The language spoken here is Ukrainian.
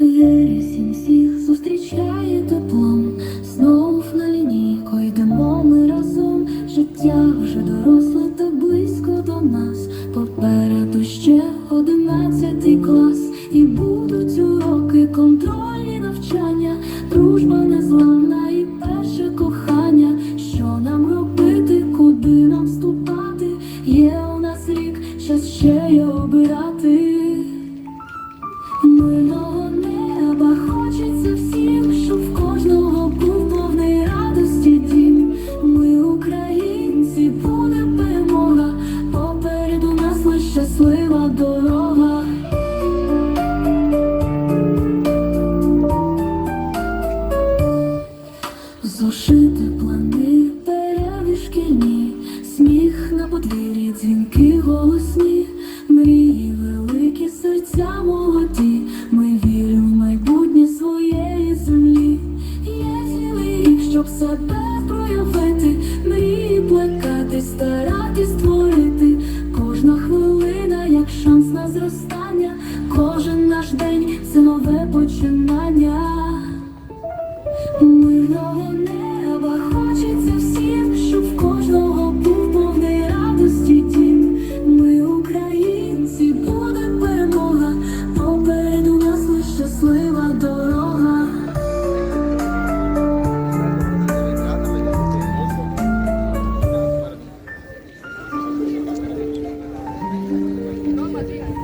Вересінь всіх зустрічає теплом, знов на лінійку йдемо ми разом. Життя вже доросле та близько до нас. Попереду ще одинадцятий клас, і будуть уроки, контрольні обирати. Мирного неба хочеться всім, щоб в кожного був повний радості дім. Ми, українці, буде перемога, попереду нас лише щаслива дорога. Зошити плани, переві шкільні, сміх на подвір'ї, дзвінки голосні самоті, ми віримо в майбутнє своєї землі. Є цілий, щоб себе проявити, мрії плекати, старати створити. Кожна хвилина, як шанс на зростання, кожен наш день це нове починання. Мирного неба хочеться всім, щоб в кожного був повний радості дім. Ми, українці, будемо. Thank you.